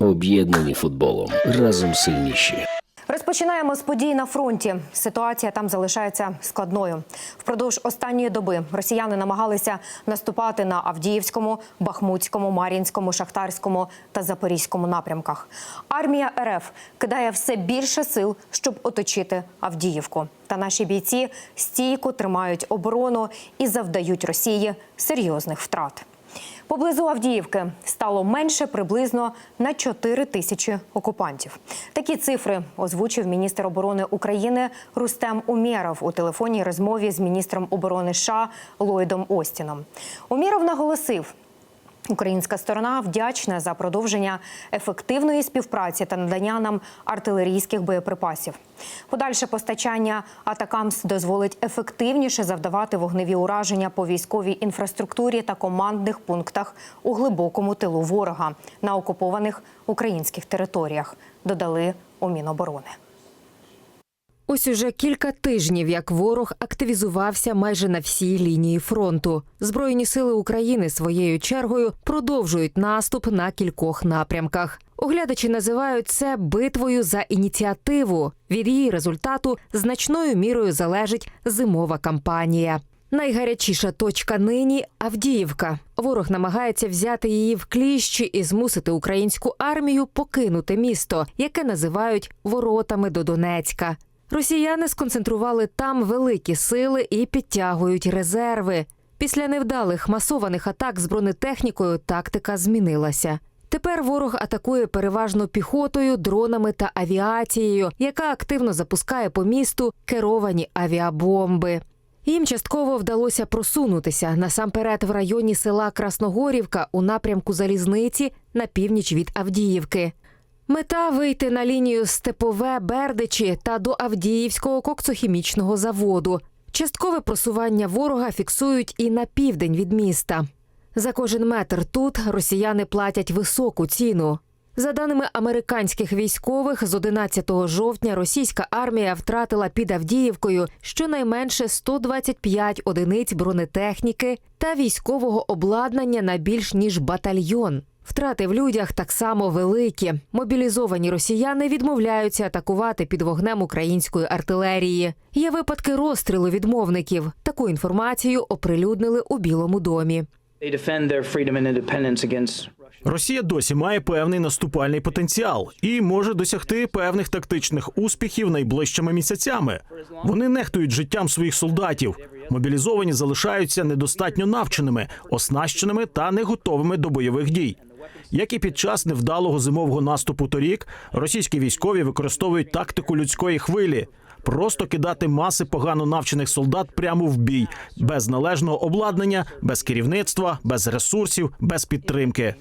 Об'єднані футболом. Разом сильніші. Розпочинаємо з подій на фронті. Ситуація там залишається складною. Впродовж останньої доби росіяни намагалися наступати на Авдіївському, Бахмутському, Мар'їнському, Шахтарському та Запорізькому напрямках. Армія РФ кидає все більше сил, щоб оточити Авдіївку. Та наші бійці стійко тримають оборону і завдають Росії серйозних втрат. Поблизу Авдіївки стало менше приблизно на 4 тисячі окупантів. Такі цифри озвучив міністр оборони України Рустем Умєров у телефонній розмові з міністром оборони США Ллойдом Остіном. Умєров наголосив. Українська сторона вдячна за продовження ефективної співпраці та надання нам артилерійських боєприпасів. Подальше постачання Атакамс дозволить ефективніше завдавати вогневі ураження по військовій інфраструктурі та командних пунктах у глибокому тилу ворога на окупованих українських територіях. Додали у Міноборони. Ось уже кілька тижнів, як ворог активізувався майже на всій лінії фронту. Збройні сили України своєю чергою продовжують наступ на кількох напрямках. Оглядачі називають це битвою за ініціативу. Від її результату значною мірою залежить зимова кампанія. Найгарячіша точка нині Авдіївка. Ворог намагається взяти її в кліщі і змусити українську армію покинути місто, яке називають воротами до Донецька. Росіяни сконцентрували там великі сили і підтягують резерви. Після невдалих масованих атак з бронетехнікою тактика змінилася. Тепер ворог атакує переважно піхотою, дронами та авіацією, яка активно запускає по місту керовані авіабомби. Їм частково вдалося просунутися насамперед в районі села Красногорівка у напрямку залізниці на північ від Авдіївки. Мета вийти на лінію Степове Бердичі та до Авдіївського коксохімічного заводу. Часткове просування ворога фіксують і на південь від міста. За кожен метр тут росіяни платять високу ціну. За даними американських військових, з 11 жовтня російська армія втратила під Авдіївкою щонайменше 125 одиниць бронетехніки та військового обладнання на більш ніж батальйон. Втрати в людях так само великі. Мобілізовані росіяни відмовляються атакувати під вогнем української артилерії. Є випадки розстрілу відмовників. Таку інформацію оприлюднили у Білому домі. Росія досі має певний наступальний потенціал і може досягти певних тактичних успіхів найближчими місяцями. Вони нехтують життям своїх солдатів. Мобілізовані залишаються недостатньо навченими, оснащеними та не готовими до бойових дій. Як і під час невдалого зимового наступу торік, російські військові використовують тактику людської хвилі. Просто кидати маси погано навчених солдат прямо в бій, без належного обладнання, без керівництва, без ресурсів, без підтримки.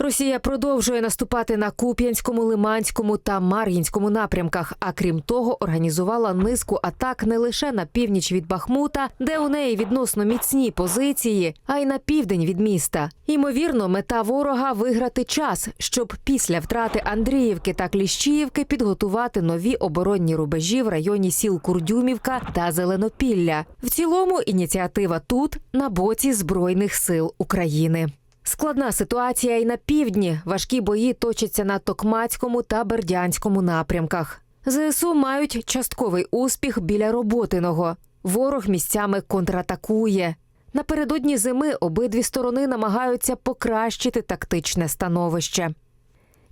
Росія продовжує наступати на Куп'янському, Лиманському та Мар'їнському напрямках. А крім того, організувала низку атак не лише на північ від Бахмута, де у неї відносно міцні позиції, а й на південь від міста. Ймовірно, мета ворога виграти час, щоб після втрати Андріївки та Кліщіївки підготувати нові оборонні рубежі в районі сіл Курдюмівка та Зеленопілля. В цілому ініціатива тут на боці збройних сил України. Складна ситуація і на півдні. Важкі бої точаться на Токмацькому та Бердянському напрямках. ЗСУ мають частковий успіх біля Роботиного. Ворог місцями контратакує. Напередодні зими обидві сторони намагаються покращити тактичне становище.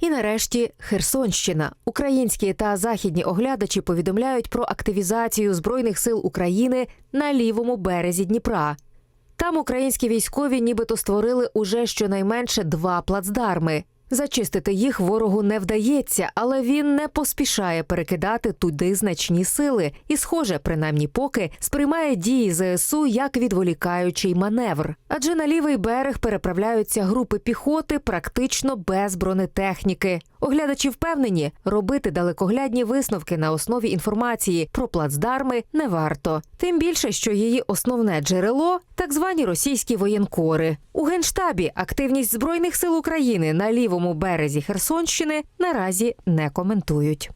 І нарешті Херсонщина. Українські та західні оглядачі повідомляють про активізацію збройних сил України на лівому березі Дніпра. Там українські військові нібито створили уже щонайменше два плацдарми. Зачистити їх ворогу не вдається, але він не поспішає перекидати туди значні сили і, схоже, принаймні поки сприймає дії ЗСУ як відволікаючий маневр. Адже на лівий берег переправляються групи піхоти практично без бронетехніки. Оглядачі впевнені, робити далекоглядні висновки на основі інформації про плацдарми не варто. Тим більше, що її основне джерело так звані російські воєнкори. У генштабі активність збройних сил України на лівому березі Херсонщини наразі не коментують.